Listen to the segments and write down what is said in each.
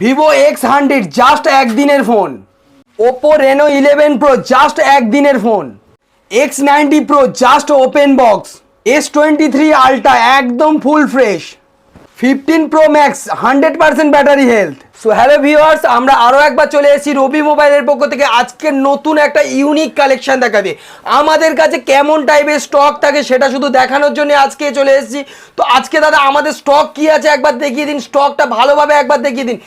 Vivo X hundred just একদিনের phone Oppo Reno eleven pro just একদিনের phone X ninety pro just open box S twenty three ultra একদম full fresh fifteen pro max hundred percent battery health so hello viewers আমরা আরও একবার চলে এসেছি রবি মোবাইলের পক্ষ থেকে। আজকের নতুন একটা ইউনিক কালেকশন দেখাবে। আমাদের কাছে কেমন টাইপের স্টক থাকে সেটা শুধু দেখানোর জন্য আজকে চলে এসেছি। তো আজকে দাদা আমাদের স্টক কি আছে একবার দেখিয়ে দিন স্টকটা ভালোভাবে একবার দেখিয়ে দিন।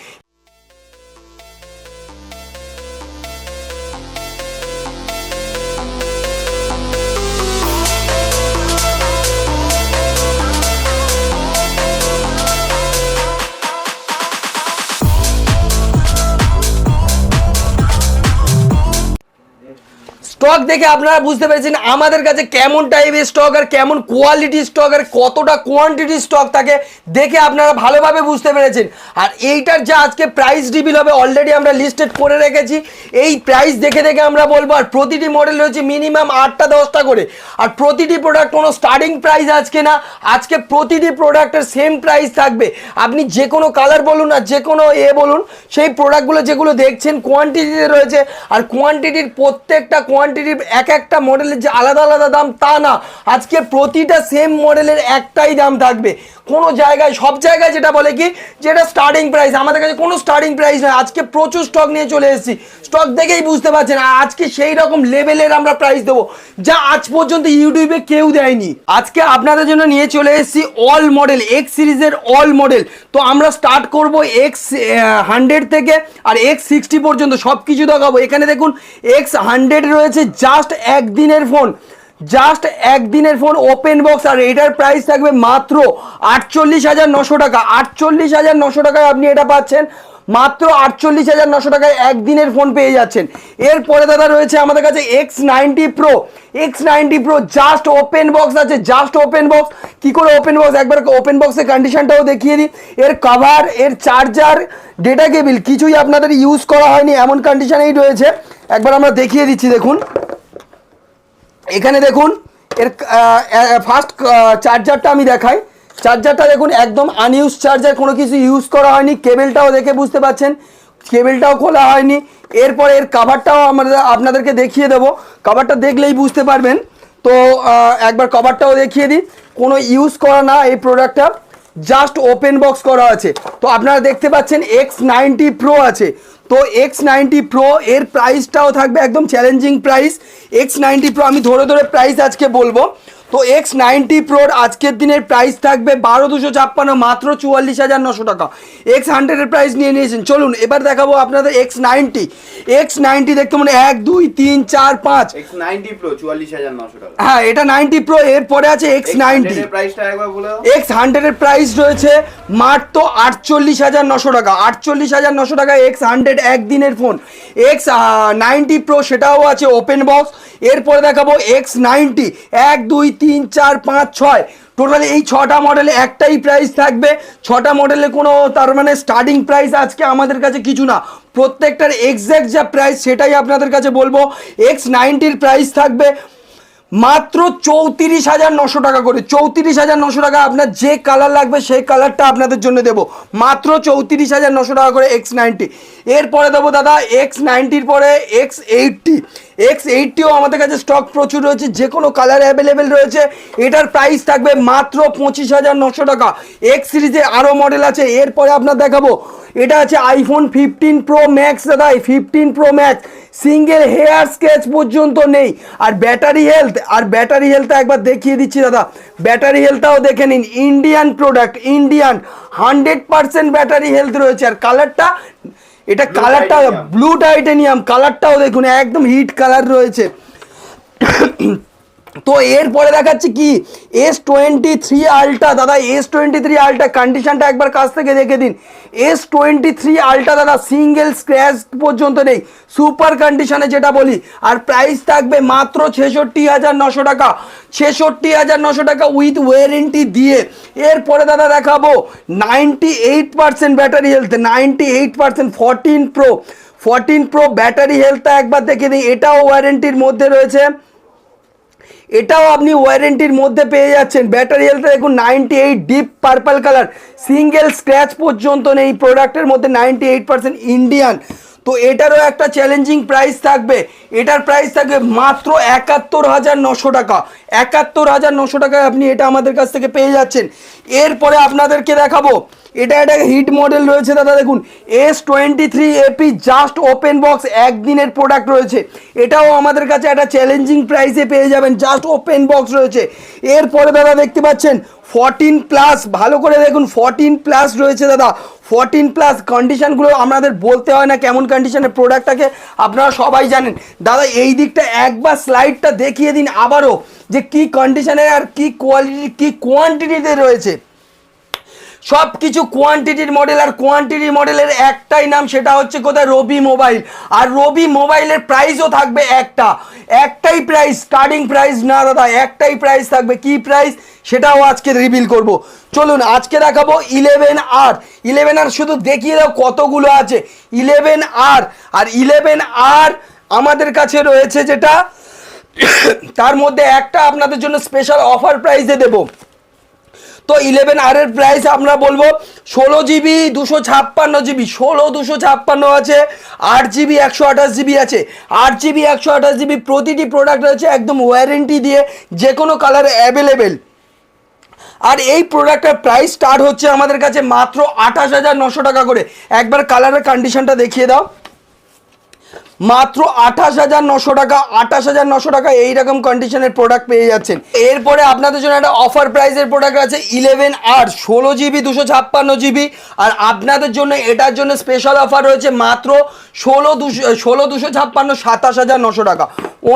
স্টক দেখে আপনারা বুঝতে পেরেছেন আমাদের কাছে কেমন টাইপের স্টক আর কেমন কোয়ালিটি স্টক আর কতটা কোয়ান্টিটি স্টক থাকে দেখে আপনারা ভালোভাবে বুঝতে পেরেছেন। আর এইটার যা আজকে প্রাইস রিভিল হবে অলরেডি আমরা লিস্টেড করে রেখেছি। এই প্রাইস দেখে দেখে আমরা বলব, আর প্রতিটি মডেল রয়েছে মিনিমাম আটটা দশটা করে। আর প্রতিটি প্রোডাক্ট কোনো স্টার্টিং প্রাইস আজকে না, আজকে প্রতিটি প্রোডাক্টের সেম প্রাইস থাকবে। আপনি যে কোনো কালার বলুন আর যে কোনো এ বলুন, সেই প্রোডাক্টগুলো যেগুলো দেখছেন কোয়ান্টিটিতে রয়েছে, আর কোয়ান্টিটির প্রত্যেকটা কোয়ান্টিটির এক একটা মডেলের যে আলাদা আলাদা দাম, তা না। আজকে প্রতিটা সেম মডেলের একটাই দাম থাকবে। কোনো জায়গায়, সব জায়গায় যেটা বলে কি যেটা স্টার্টিং প্রাইস আমাদের কাছে কোনো স্টার্টিং প্রাইস নয়। আজকে প্রচুর স্টক নিয়ে চলে এসেছি। স্টক দেখেই বুঝতে পারছেন আজকে সেই রকম লেভেলের আমরা প্রাইস দেবো, যা আজ পর্যন্ত ইউটিউবে কেউ দেয়নি। আজকে আপনাদের জন্য নিয়ে চলে এসেছি অল মডেল এক্স সিরিজের অল মডেল তো আমরা স্টার্ট করব এক্স হান্ড্রেড থেকে, আর এক্স সিক্সটি পর্যন্ত সব কিছু দেখাবো। এখানে দেখুন এক্স হান্ড্রেড রয়েছে জাস্ট একদিনের ফোন জাস্ট একদিনের ফোন ওপেন বক্স আর এটার প্রাইস থাকবে মাত্র আটচল্লিশ হাজার নশো টাকা। আটচল্লিশ হাজার নশো টাকায় আপনি এটা পাচ্ছেন। মাত্র আটচল্লিশ হাজার নশো টাকায় একদিনের ফোন পেয়ে যাচ্ছেন। এরপরে দাদা রয়েছে আমাদের কাছে X ninety pro X ninety pro just open box আছে জাস্ট ওপেন বক্স কি করে ওপেন বক্স একবার ওপেন বক্সের কন্ডিশনটাও দেখিয়ে দিই। এর কভার এর চার্জার ডেটা কেবিল কিছুই আপনাদের ইউজ করা হয়নি, এমন কন্ডিশনেই রয়েছে। একবার আমরা দেখিয়ে দিচ্ছি, দেখুন। এখানে দেখুন, এর ফার্স্ট চার্জারটা আমি দেখাই। চার্জারটা দেখুন, একদম আনইউজ চার্জার কোনো কিছু ইউজ করা হয়নি কেবেলটাও দেখে বুঝতে পাচ্ছেন। কেবেলটাও খোলা হয়নি। এরপর এর কাভারটাও আমরা আপনাদেরকে দেখিয়ে দেবো। কাভারটা দেখলেই বুঝতে পারবেন। তো একবার কভারটাও দেখিয়ে দিই। কোনো ইউজ করা না এই প্রোডাক্টটা জাস্ট ওপেন বক্স করা আছে। তো আপনারা দেখতে পাচ্ছেন এক্স নাইনটি প্রো আছে। তো এক্স নাইনটি প্রো এর প্রাইসটাও থাকবে একদম challenging price X ninety pro আমি ধরে ধরে প্রাইস আজকে বলব। তো এক্স নাইনটি প্রোর আজকের দিনের প্রাইস থাকবে বারো দুশো ছাপ্পান্ন মাত্র চুয়াল্লিশ হাজার নশো টাকা। এক্স হান্ড্রেডের প্রাইস নিয়ে নিয়েছেন। চলুন এবার দেখাবো আপনাদের এক্স নাইনটি এক্স নাইনটি দেখতে মানে এক দুই তিন চার পাঁচ। এক্স নাইনটি প্রো চুয়াল্লিশ হাজার নশো টাকা। হ্যাঁ এটা নাইনটি প্রো এরপরে আছে এক্স নাইনটি এক্স হান্ড্রেডের প্রাইস রয়েছে মাত্র আটচল্লিশ হাজার নশো টাকা। আটচল্লিশ হাজার নশো টাকা এক্স হান্ড্রেড একদিনের ফোন এক্স নাইনটি প্রো সেটাও আছে ওপেন বক্স এরপরে দেখাবো এক্স নাইনটি এক দুই তিন, চার, পাঁচ, ছয়। টোটালি এই ছটা মডেলে একটাই প্রাইস থাকবে। ছটা মডেলে কোনো তার মানে স্টার্টিং প্রাইস আজকে আমাদের কাছে কিছু না। প্রত্যেকটার এক্স্যাক্ট যা প্রাইস সেটাই আপনাদের কাছে বলব। এক্স নাইনটির প্রাইস থাকবে। মাত্র চৌত্রিশ হাজার নশো টাকা করে, চৌত্রিশ হাজার নশো টাকা আপনার যে কালার লাগবে সেই কালারটা আপনাদের জন্য দেবো। মাত্র চৌত্রিশ হাজার নশো টাকা করে এক্স নাইনটি এরপরে দেবো দাদা এক্স নাইনটির পরে এক্স এইটটি এক্স এইটটিও আমাদের কাছে স্টক প্রচুর রয়েছে, যে কোনো কালার অ্যাভেলেবেল রয়েছে। এটার প্রাইস থাকবে মাত্র পঁচিশ হাজার নশো টাকা। এক্স সিরিজে আরও মডেল আছে, এরপরে আপনার দেখাবো এটা আছে আইফোন ফিফটিন প্রো ম্যাক্স দাদা fifteen pro max single hair scratch পর্যন্ত নেই। আর ব্যাটারি হেলথ আর ব্যাটারি হেলথ একবার দেখিয়ে দিচ্ছি দাদা। ব্যাটারি হেলথটাও দেখে নিন। Indian product Indian hundred percent battery health রয়েছে। আর কালারটা এটা কালারটা ব্লু টাইটেনিয়াম কালারটাও দেখুন একদম হিট কালার রয়েছে। তো এরপরে দেখাচ্ছে কি? এস টোয়েন্টি থ্রি আলট্রা দাদা এস টোয়েন্টি থ্রি আলট্রা কন্ডিশনটা একবার কাছ থেকে দেখে দিন। এস টোয়েন্টি থ্রি আলট্রা দাদা সিঙ্গেল স্ক্র্যাচ পর্যন্ত নেই। সুপার কন্ডিশনে যেটা বলি, আর প্রাইস থাকবে মাত্র ছেষট্টি হাজার নশো টাকা। ছেষট্টি হাজার নশো টাকা উইথ ওয়ারেন্টি দিয়ে। এরপরে, দাদা, দেখাবো ninety eight percent battery health ninety eight percent fourteen pro fourteen pro battery হেলথটা একবার দেখে দিই, এটাও ওয়ারেন্টির মধ্যে রয়েছে। এটাও আপনি ওয়ারেন্টির মধ্যে পেয়ে যাচ্ছেন। ব্যাটারি হেলথ দেখুন ninety eight deep purple colour single scratch পর্যন্ত নেই প্রোডাক্টের মধ্যে নাইনটি এইট পার্সেন্ট ইন্ডিয়ান তো এটারও একটা চ্যালেঞ্জিং প্রাইস থাকবে। এটার প্রাইস থাকবে মাত্র একাত্তর হাজার নশো টাকা। একাত্তর হাজার নশো টাকায় আপনি এটা আমাদের কাছ থেকে পেয়ে যাচ্ছেন। এরপরে আপনাদেরকে দেখাবো। এটা একটা হিট মডেল রয়েছে দাদা, দেখুন। S twenty three FE just open box একদিনের প্রোডাক্ট রয়েছে। এটাও আমাদের কাছে একটা চ্যালেঞ্জিং প্রাইসে পেয়ে যাবেন জাস্ট ওপেন বক্স রয়েছে। এরপরে দাদা, দেখতে পাচ্ছেন ফরটিন প্লাস ভালো করে দেখুন ফরটিন প্লাস রয়েছে দাদা। ফরটিন প্লাস কন্ডিশনগুলো আমাদের বলতে হয় না কেমন কন্ডিশনের প্রোডাক্টটাকে আপনারা সবাই জানেন। দাদা, এই দিকটা একবার স্লাইডটা দেখিয়ে দিন আবারও যে কি কন্ডিশনে আর কি কোয়ালিটি কি কোয়ান্টিটিতে রয়েছে। সব কিছু কোয়ান্টিটির মডেল আর কোয়ান্টিটি মডেলের একটাই নাম, সেটা হচ্ছে কোথায়? রবি মোবাইল আর রবি মোবাইলের প্রাইসও থাকবে একটা। একটাই প্রাইস স্টার্টিং প্রাইস না দাদা, একটাই প্রাইস থাকবে। কি প্রাইস সেটাও আজকে রিভিল করব। চলুন, আজকে দেখাবো ইলেভেন আর ইলেভেন আর শুধু দেখিয়ে দাও কতগুলো আছে। ইলেভেন আর আর ইলেভেন আর আমাদের কাছে রয়েছে যেটা, তার মধ্যে একটা আপনাদের জন্য স্পেশাল অফার প্রাইসে দেবো। তো ইলেভেন আর এর প্রাইস আমরা বলব ষোলো জিবি দুশো ছাপ্পান্ন জিবি ষোলো, দুশো ছাপ্পান্ন আছে, আট জিবি একশো আঠাশ জিবি আছে। আট জিবি একশো আঠাশ জিবি প্রতিটি প্রোডাক্ট রয়েছে একদম ওয়ারেন্টি দিয়ে যে কোনো কালার অ্যাভেলেবেল আর এই প্রোডাক্টের প্রাইস স্টার্ট হচ্ছে আমাদের কাছে মাত্র আঠাশ হাজার নশো টাকা করে। একবার কালারের কন্ডিশনটা দেখিয়ে দাও। মাত্র আঠাশ হাজার নশো টাকা, আঠাশ হাজার নশো টাকা এইরকম কন্ডিশনের প্রোডাক্ট পেয়ে যাচ্ছেন। এরপরে আপনাদের জন্য একটা অফার প্রাইসের প্রোডাক্ট আছে ইলেভেন আর ষোলো জিবি দুশো ছাপ্পান্ন জিবি আর আপনাদের জন্য এটার জন্য স্পেশাল অফার রয়েছে মাত্র ষোলো দুশো ষোলো দুশো ছাপ্পান্ন, সাতাশ হাজার নশো টাকা।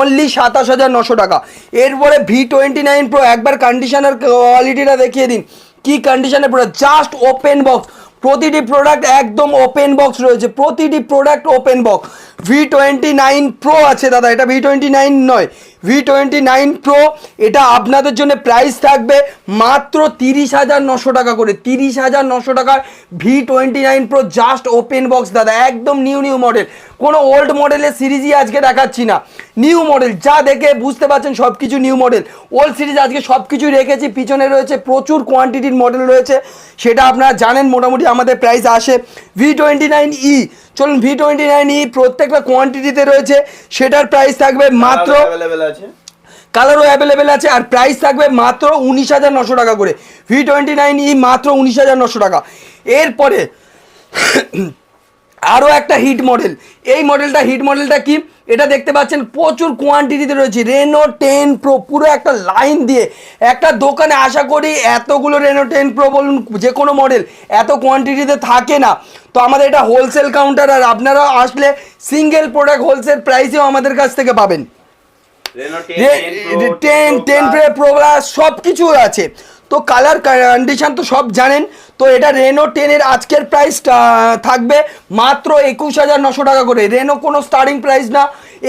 অনলি সাতাশ হাজার নশো টাকা। এরপরে ভি টোয়েন্টি নাইন প্রো একবার কন্ডিশনের কোয়ালিটিটা দেখিয়ে দিন। কি কন্ডিশনের প্রোডাক্ট জাস্ট ওপেন বক্স প্রতিটি প্রোডাক্ট একদম ওপেন বক্স রয়েছে। প্রতিটি product open box V twenty nine pro আছে দাদা, এটা ভি টোয়েন্টি নাইন নয়। ভি টোয়েন্টি নাইন প্রো এটা আপনাদের জন্য প্রাইস থাকবে মাত্র তিরিশ হাজার নশো টাকা করে। তিরিশ হাজার নশো টাকার V twenty nine pro just open box দাদা, একদম নিউ নিউ মডেল কোনো ওল্ড মডেলের সিরিজই আজকে দেখাচ্ছি না। নিউ মডেল যা দেখে বুঝতে পারছেন সব কিছু নিউ মডেল ওল্ড সিরিজ আজকে সব কিছু রেখেছি, পিছনে রয়েছে প্রচুর কোয়ান্টিটির মডেল রয়েছে। সেটা আপনারা জানেন, মোটামুটি আমাদের প্রাইস আসে। ভি টোয়েন্টি নাইন ই চলুন ভি টোয়েন্টি নাইন ই প্রত্যেকটা কোয়ান্টিটিতে রয়েছে সেটার প্রাইস থাকবে মাত্র আছে। কালারও অ্যাভেলেবেল আছে আর প্রাইস থাকবে মাত্র উনিশ হাজার নশো টাকা করে। ভি টোয়েন্টি নাইন ই মাত্র উনিশ হাজার নশো টাকা। এরপরে আরও একটা হিট মডেল এই মডেলটা হিট মডেলটা কি? এটা দেখতে পাচ্ছেন প্রচুর কোয়ান্টিটিতে রয়েছে। রেনো টেন প্রো পুরো একটা লাইন দিয়ে। একটা দোকানে আশা করি এতগুলো রেনো টেন প্রো বলুন যে কোনো মডেল এত কোয়ান্টিটিতে থাকে না। তো আমাদের এটা হোলসেল কাউন্টার আর আপনারা আসলে সিঙ্গেল প্রোডাক্ট হোলসেল প্রাইসেও আমাদের কাছ থেকে পাবেন। টেন টেন প্রে সব কিছু আছে। তো কালার কন্ডিশান তো সব জানেন। তো এটা রেনো টেনের আজকের প্রাইস থাকবে মাত্র একুশ হাজার নশো টাকা করে। রেনো কোনো স্টার্টিং প্রাইস না।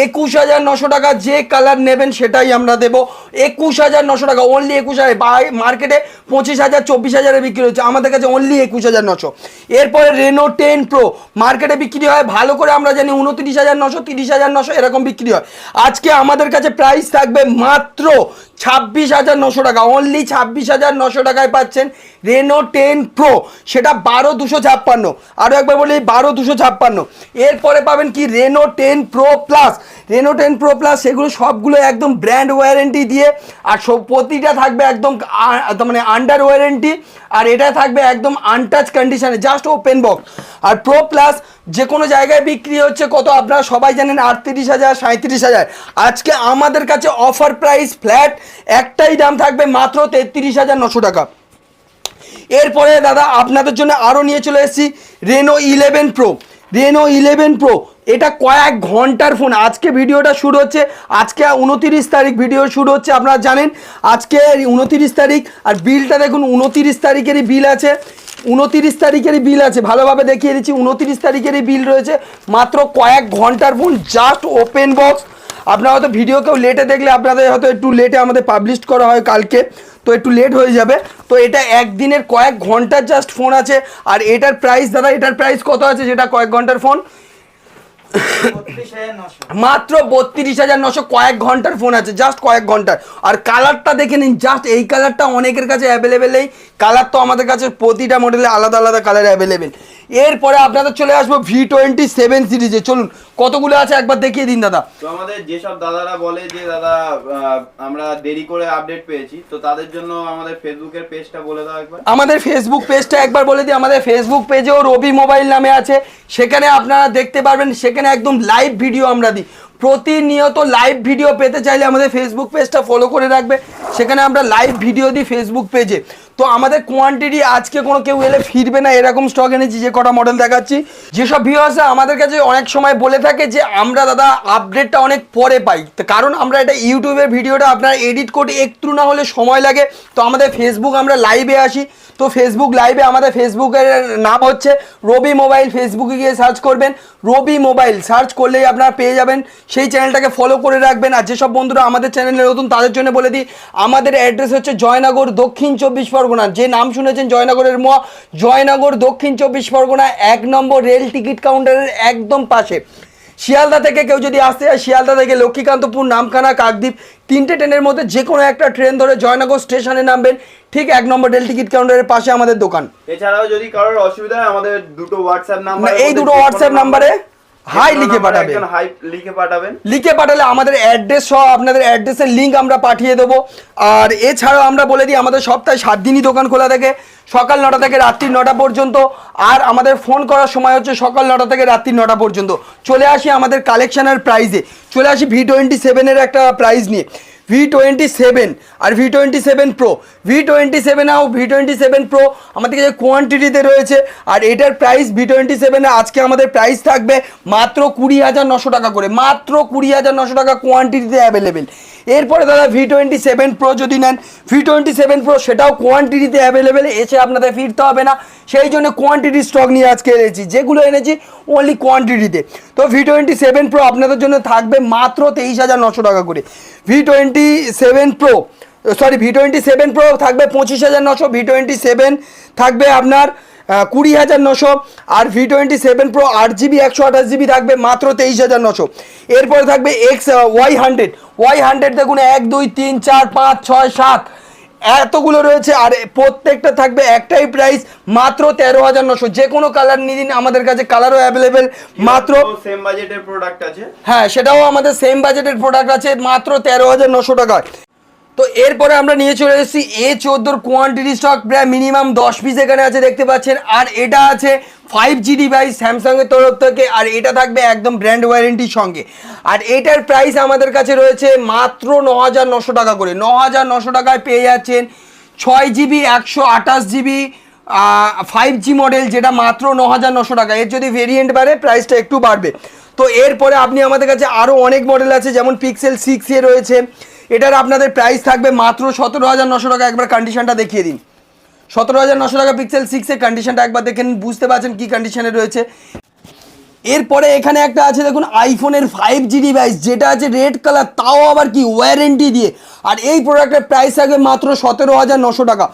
একুশ হাজার নশো টাকা যে কালার নেবেন সেটাই আমরা দেবো। একুশ হাজার নশো টাকা অনলি একুশ হাজার। মার্কেটে পঁচিশ হাজার, চব্বিশ হাজারে বিক্রি হচ্ছে। আমাদের কাছে অনলি একুশ হাজার নশো। এরপরে রেনো টেন প্রো মার্কেটে বিক্রি হয়, ভালো করে আমরা জানি, উনত্রিশ হাজার নশো, তিরিশ হাজার নশো এরকম বিক্রি হয়। আজকে আমাদের কাছে প্রাইস থাকবে মাত্র ছাব্বিশ হাজার নশো টাকা অনলি ছাব্বিশ হাজার নশো টাকায় পাচ্ছেন রেনো টেন প্রো সেটা বারো দুশো ছাপ্পান্ন। আরও একবার বলি, বারো দুশো ছাপ্পান্ন। এরপরে পাবেন কি? Reno ten pro plus Reno ten pro plus সেগুলো সবগুলো একদম ব্র্যান্ড ওয়ারেন্টি দিয়ে, আর সব প্রতিটা থাকবে একদম মানে আন্ডার ওয়ারেন্টি আর এটা থাকবে একদম আনটাচ কন্ডিশনে জাস্ট ওপেন বক্স আর প্রো প্লাস যে কোনো জায়গায় বিক্রি হচ্ছে কত, আপনারা সবাই জানেন আটত্রিশ হাজার সাঁত্রিশ হাজার। আজকে আমাদের কাছে অফার প্রাইস ফ্ল্যাট একটাই দাম থাকবে মাত্র তেত্রিশ হাজার নশো টাকা। এরপরে দাদা, আপনাদের জন্য আরও নিয়ে চলে এসেছি Reno eleven pro Reno eleven pro এটা কয়েক ঘণ্টার ফোন আজকে ভিডিওটা শুরু হচ্ছে, আজকে উনতিরিশ তারিখ ভিডিও শুরু হচ্ছে, আপনারা জানেন। আজকে উনতিরিশ তারিখ, আর বিলটা দেখুন, উনতিরিশ তারিখেরই বিল আছে। উনতিরিশ তারিখেরই বিল আছে, ভালোভাবে দেখিয়ে দিচ্ছি, উনতিরিশ তারিখেরই বিল রয়েছে। মাত্র কয়েক ঘণ্টার ফোন জাস্ট ওপেন বক্স আপনারা হয়তো ভিডিও কেউ লেটে দেখলে, আপনাদের হয়তো একটু লেটে আমাদের পাবলিশ করা হয় কালকে, তো একটু লেট হয়ে যাবে। তো এটা একদিনের কয়েক ঘণ্টার জাস্ট ফোন আছে, আর এটার প্রাইস দাদা, এটার প্রাইস কত আছে? যেটা কয়েক ঘণ্টার ফোন মাত্র বত্রিশ হাজার নশো কয়েক ঘণ্টার ফোন আছে জাস্ট কয়েক ঘণ্টার। আর কালারটা দেখে নিন জাস্ট এই কালারটা অনেকের কাছে অ্যাভেলেবেল এই কালার তো আমাদের কাছে প্রতিটা মডেলে আলাদা আলাদা কালার অ্যাভেলেবেল এরপরে আপনাদের চলে আসব ভি টোয়েন্টি সেভেন সিরিজে চলুন কতগুলো আছে একবার দেখিয়ে দিন দাদা। তো আমাদের যেসব দাদারা বলে যে দাদা আমরা দেরি করে আপডেট পেয়েছি তো তাদের জন্য আমাদের ফেসবুকের পেজটা বলে দাও একবার। আমাদের ফেসবুক পেজটা একবার বলে দিই। আমাদের ফেসবুক পেজেও রবি মোবাইল নামে আছে। সেখানে আপনারা দেখতে পারবেন সেখানে একদম লাইভ ভিডিও আমরা দিই। প্রতিনিয়ত লাইভ ভিডিও পেতে চাইলে আমাদের ফেসবুক পেজটা ফলো করে রাখবে। সেখানে আমরা লাইভ ভিডিও দিই ফেসবুক পেজে তো আমাদের কোয়ান্টিটি আজকে কোনো কেউ এলে ফিরবে না, এরকম স্টক এনেছি, যে কটা মডেল দেখাচ্ছি। যেসব ভিউয়ার্সরা আমাদের কাছে অনেক সময় বলে থাকে যে, আমরা দাদা আপডেটটা অনেক পরে পাই। কারণ আমরা এটা ইউটিউবের ভিডিওটা আপনার এডিট করতে একটু না হলে সময় লাগে। তো আমাদের ফেসবুক আমরা লাইভে আসি। তো ফেসবুক লাইভে আমাদের ফেসবুকের নাম হচ্ছে রবি মোবাইল ফেসবুকে গিয়ে সার্চ করবেন, রবি মোবাইল সার্চ করলেই আপনারা পেয়ে যাবেন। সেই চ্যানেলটাকে ফলো করে রাখবেন। আর যেসব বন্ধুরা আমাদের চ্যানেলে নতুন, তাদের জন্য বলে দিই, আমাদের অ্যাড্রেস হচ্ছে জয়নগর দক্ষিণ চব্বিশ পরগনা। যে নাম শুনেছেন জয়নগরের মোয়া, জয়নগর দক্ষিণ চব্বিশ পরগনা এক নম্বর রেল টিকিট কাউন্টারের একদম পাশে। শিয়ালদা থেকে কেউ যদি আসতে হয় শিয়ালদা থেকে লক্ষ্মীকান্তপুর, নামখানা, কাকদ্বীপ, তিনটে ট্রেনের মধ্যে যে কোনো একটা ট্রেন ধরে জয়নগর স্টেশনে নামবেন। ঠিক এক নম্বর রেল টিকিট কাউন্টারের পাশে আমাদের দোকান। এছাড়াও যদি কারোর অসুবিধা হয় আমাদের দুটো হোয়াটসঅ্যাপ নাম্বার এই দুটো হোয়াটসঅ্যাপ নাম্বারে হাই লিখে পাঠাবেন। হাই লিখে পাঠাবেন। লিখে পাঠালে আমাদের অ্যাড্রেস সহ আপনাদের অ্যাড্রেসের লিঙ্ক আমরা পাঠিয়ে দেবো। আর এছাড়াও আমরা বলে দিই আমাদের সপ্তাহে সাত দিনই দোকান খোলা থাকে সকাল নটা থেকে রাত্রি নটা পর্যন্ত। আর আমাদের ফোন করার সময় হচ্ছে সকাল নটা থেকে রাত্রি নটা পর্যন্ত। চলে আসি আমাদের কালেকশনের প্রাইজে চলে আসি ভি টোয়েন্টি সেভেনের একটা প্রাইজ নিয়ে। ভি টোয়েন্টি সেভেন আর V twenty seven pro V twenty seven আও ভি টোয়েন্টি সেভেন প্রো আমাদের কাছে কোয়ান্টিটিতে রয়েছে। আর এটার প্রাইস ভি টোয়েন্টি সেভেনে আজকে আমাদের প্রাইস থাকবে মাত্র কুড়ি হাজার নশো টাকা করে। মাত্র কুড়ি হাজার নশো টাকা কোয়ান্টিটিতে অ্যাভেলেবেল এরপরে দাদা ভি টোয়েন্টি সেভেন প্রো যদি নেন ভি টোয়েন্টি সেভেন প্রো সেটাও কোয়ান্টিটিতে অ্যাভেলেবেল এসে আপনাদের ফিরতে হবে না। সেই জন্য কোয়ান্টিটি স্টক নিয়ে আজকে এনেছি। যেগুলো এনেছি ওনলি কোয়ান্টিটিতে তো ভি টোয়েন্টি সেভেন প্রো আপনাদের জন্য থাকবে মাত্র তেইশ হাজার নশো টাকা করে। V twenty seven pro sorry V twenty seven pro থাকবে পঁচিশ হাজার নশো ভি টোয়েন্টি সেভেন থাকবে আপনার কুড়ি হাজার নশো, আর ভি টোয়েন্টি সেভেন প্রো আট জিবি, একশো আঠাশ জিবি থাকবে মাত্র তেইশ হাজার নশো। এরপরে থাকবে X Y hundred Y hundred দেখুন, এক, দুই, তিন, চার, পাঁচ, ছয়, সাত। এতগুলো রয়েছে আর প্রত্যেকটা থাকবে একটাই প্রাইস মাত্র তেরো হাজার নশো। যে কোনো কালার নিয়ে দিন আমাদের কাছে কালারও অ্যাভেলেবেল মাত্র সেম বাজেটের প্রোডাক্ট আছে। হ্যাঁ সেটাও আমাদের সেম বাজেটের প্রোডাক্ট আছে মাত্র তেরো হাজার নশো টাকায়। তো এরপরে আমরা নিয়ে চলে এসেছি এ চোদ্দোর কোয়ান্টিটি স্টক প্রায় মিনিমাম দশ পিস এখানে আছে, দেখতে পাচ্ছেন। আর এটা আছে ফাইভ জি ডিভাইস স্যামসাংয়ের তরফ থেকে, আর এটা থাকবে একদম ব্র্যান্ড ওয়ারেন্টির সঙ্গে। আর এটার প্রাইস আমাদের কাছে রয়েছে মাত্র ন হাজার নশো টাকা করে। ন হাজার নশো টাকায় পেয়ে যাচ্ছেন ছয় জিবি একশো আঠাশ জিবি ফাইভ জি মডেল যেটা মাত্র ন হাজার নশো টাকা। এর যদি ভেরিয়েন্ট বাড়ে প্রাইসটা একটু বাড়বে। তো এরপরে আপনি আমাদের কাছে আরও অনেক মডেল আছে, যেমন পিক্সেল সিক্স এ রয়েছে। এটার আপনাদের প্রাইস থাকবে মাত্র সতেরো হাজার নশো টাকা। একবার কন্ডিশনটা দেখিয়ে দিন। সতেরো হাজার নশো টাকা পিক্সেল সিক্সের কন্ডিশনটা একবার দেখেন বুঝতে পারছেন কী কন্ডিশনে রয়েছে। এরপরে এখানে একটা আছে, দেখুন আইফোনের ফাইভ জি ডিভাইস যেটা আছে রেড কালার তাও আবার কি ওয়ারেন্টি দিয়ে। আর এই প্রোডাক্টের প্রাইস থাকবে মাত্র সতেরো হাজার নশো টাকা।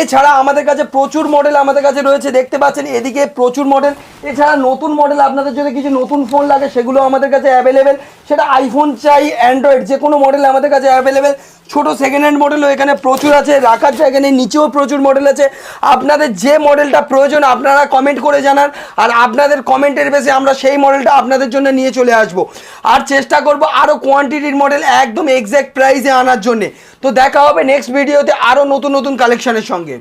এছাড়া আমাদের কাছে প্রচুর মডেল আমাদের কাছে রয়েছে, দেখতে পাচ্ছেন, এদিকে প্রচুর মডেল এছাড়া নতুন মডেল আপনাদের যদি কিছু নতুন ফোন লাগে, সেগুলো আমাদের কাছে অ্যাভেলেবেল সেটা আইফোন চাই অ্যান্ড্রয়েড যে কোনো মডেল আমাদের কাছে অ্যাভেলেবেল ছোট সেকেন্ড হ্যান্ড মডেলও এখানে প্রচুর আছে, রাখার নেই নিচেও প্রচুর মডেল আছে। আপনাদের যে মডেলটা প্রয়োজন, আপনারা কমেন্ট করে জানান, আর আপনাদের কমেন্টের বেশি আমরা সেই মডেলটা আপনাদের জন্য নিয়ে চলে আসব। আর চেষ্টা করব আরও কোয়ান্টিটির মডেল একদম এক্স্যাক্ট প্রাইসে আনার জন্যে। তো দেখা হবে নেক্সট ভিডিওতে আরও নতুন নতুন কালেকশনের সঙ্গে।